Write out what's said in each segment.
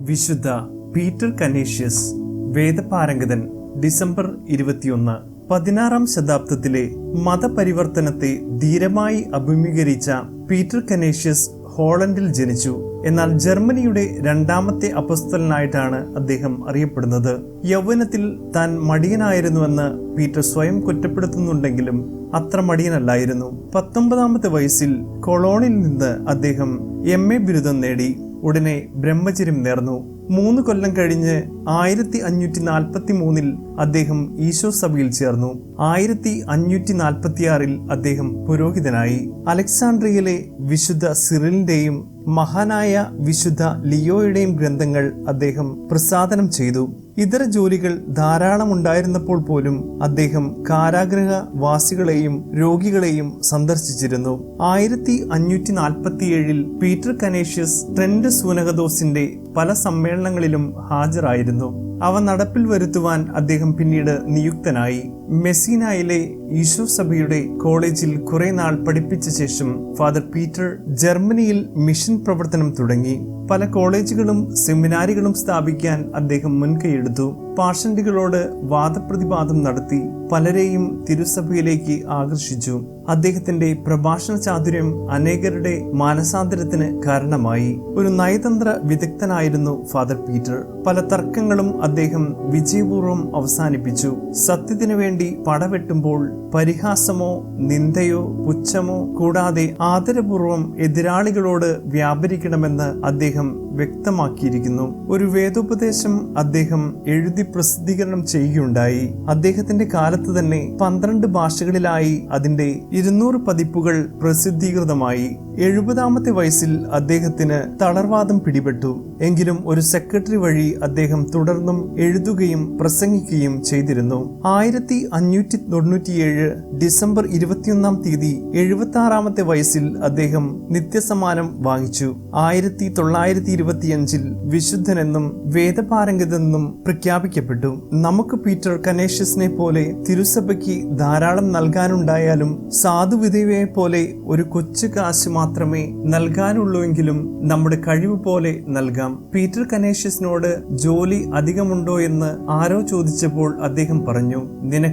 വിശുദ്ധ Peter കനേഷ്യസ് വേദപാരംഗതൻ December ഇരുപത്തിയൊന്ന് പതിനാറാം ശതാബ്ദത്തിലെ മതപരിവർത്തനത്തെ ധീരമായി അഭിമുഖീകരിച്ച പീറ്റർ കനേഷ്യസ് ഹോളണ്ടിൽ ജനിച്ചു. എന്നാൽ ജർമ്മനിയുടെ രണ്ടാമത്തെ അപസ്തലനായിട്ടാണ് അദ്ദേഹം അറിയപ്പെടുന്നത്. യൗവനത്തിൽ താൻ മടിയനായിരുന്നുവെന്ന് പീറ്റർ സ്വയം കുറ്റപ്പെടുത്തുന്നുണ്ടെങ്കിലും അത്ര മടിയനല്ലായിരുന്നു. പത്തൊമ്പതാമത്തെ വയസ്സിൽ കൊളോണിൽ നിന്ന് അദ്ദേഹം എം എ ബിരുദം നേടി. ഉടനെ ബ്രഹ്മചര്യം നേർന്നു. മൂന്ന് കൊല്ലം കഴിഞ്ഞ് ആയിരത്തി അഞ്ഞൂറ്റി നാൽപ്പത്തി മൂന്നിൽ അദ്ദേഹം ഈശോ സഭയിൽ ചേർന്നു. ആയിരത്തി അഞ്ഞൂറ്റി നാൽപ്പത്തിയാറിൽ അദ്ദേഹം പുരോഹിതനായി. അലക്സാണ്ട്രിയയിലെ വിശുദ്ധ സിറിലിന്റെയും മഹാനായ വിശുദ്ധ ലിയോയുടെയും ഗ്രന്ഥങ്ങൾ അദ്ദേഹം പ്രസാദനം ചെയ്തു. ഇതര ജോലികൾ ധാരാളം ഉണ്ടായിരുന്നപ്പോൾ പോലും അദ്ദേഹം കാരാഗ്രഹ വാസികളെയും രോഗികളെയും സന്ദർശിച്ചിരുന്നു. ആയിരത്തി അഞ്ഞൂറ്റി നാൽപ്പത്തിയേഴിൽ പീറ്റർ കനേഷ്യസ് ട്രെൻഡ് സൂനകദോസിന്റെ പല സമ്മേളനങ്ങളിലും ഹാജരായിരുന്നു. അവ നടപ്പിൽ വരുത്തുവാൻ അദ്ദേഹം പിന്നീട് നിയുക്തനായി. മെസീനായിലെ ഈശോ സഭയുടെ കോളേജിൽ കുറെ നാൾ പഠിപ്പിച്ച ശേഷം ഫാദർ പീറ്റർ ജർമ്മനിയിൽ മിഷൻ പ്രവർത്തനം തുടങ്ങി. പല കോളേജുകളും സെമിനാരികളും സ്ഥാപിക്കാൻ അദ്ദേഹം മുൻകൈയെടുത്തു. പാഷന്റുകളോട് വാദപ്രതിവാദം നടത്തി പലരെയും തിരുസഭയിലേക്ക് ആകർഷിച്ചു. അദ്ദേഹത്തിന്റെ പ്രഭാഷണ ചാതുര്യം അനേകരുടെ മാനസാന്തരത്തിന് കാരണമായി. ഒരു നയതന്ത്ര വിദഗ്ധനായിരുന്നു ഫാദർ പീറ്റർ. പല തർക്കങ്ങളും അദ്ദേഹം വിജയപൂർവം അവസാനിപ്പിച്ചു. സത്യത്തിനു വേണ്ടി പടവെട്ടുമ്പോൾ പരിഹാസമോ നിന്ദയോ പുച്ഛമോ കൂടാതെ ആദരപൂർവം എതിരാളികളോട് വ്യാപരിക്കണമെന്ന് അദ്ദേഹം വ്യക്തമാക്കിയിരിക്കുന്നു. ഒരു വേദോപദേശം അദ്ദേഹം എഴുതി പ്രസിദ്ധീകരണം ചെയ്യുകയുണ്ടായി. അദ്ദേഹത്തിന്റെ കാലത്ത് തന്നെ പന്ത്രണ്ട് ഭാഷകളിലായി അതിന്റെ ഇരുന്നൂറ് പതിപ്പുകൾ പ്രസിദ്ധീകൃതമായി. എഴുപതാമത്തെ വയസ്സിൽ അദ്ദേഹത്തിന് തളർവാദം പിടിപെട്ടു. എങ്കിലും ഒരു സെക്രട്ടറി വഴി അദ്ദേഹം തുടർന്നും എഴുതുകയും പ്രസംഗിക്കുകയും ചെയ്തിരുന്നു. ആയിരത്തി അഞ്ഞൂറ്റി തൊണ്ണൂറ്റിയേഴ് ഡിസംബർ ഇരുപത്തിയൊന്നാം തീയതി എഴുപത്തി ആറാമത്തെ വയസ്സിൽ അദ്ദേഹം നിത്യസമ്മാനം വാങ്ങിച്ചു. ആയിരത്തി തൊള്ളായിരത്തി ഇരുപത്തിയഞ്ചിൽ വിശുദ്ധനെന്നും വേദപാരംഗതെന്നും പ്രഖ്യാപിക്കപ്പെട്ടു. നമുക്ക് പീറ്റർ കനേഷ്യസിനെ പോലെ തിരുസഭയ്ക്ക് ധാരാളം നൽകാനുണ്ടായാലും സാധുവിധവയെ പോലെ ഒരു കൊച്ചു കാശ് മാത്രമേ നൽകാനുള്ളൂവെങ്കിലും നമ്മുടെ കഴിവ് പോലെ നൽകാം. പീറ്റർ കനേഷ്യസിനോട് ജോലി അധികമുണ്ടോ എന്ന് ആരോ ചോദിച്ചപ്പോൾ അദ്ദേഹം പറഞ്ഞു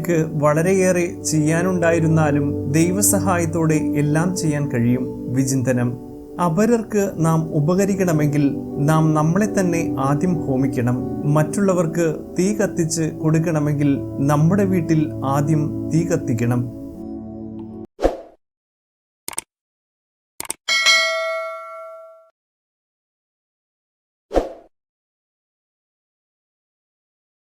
നിനക്ക് വളരെയേറെ ചെയ്യാനുണ്ടായിരുന്നാലും ദൈവസഹായത്തോടെ എല്ലാം ചെയ്യാൻ കഴിയും. വിചിന്തനം. അപരർക്ക് നാം ഉപകരിക്കണമെങ്കിൽ നാം നമ്മളെ തന്നെ ആദ്യം ഹോമിക്കണം. മറ്റുള്ളവർക്ക് തീ കത്തിച്ച് കൊടുക്കണമെങ്കിൽ നമ്മുടെ വീട്ടിൽ ആദ്യം തീ കത്തിക്കണം.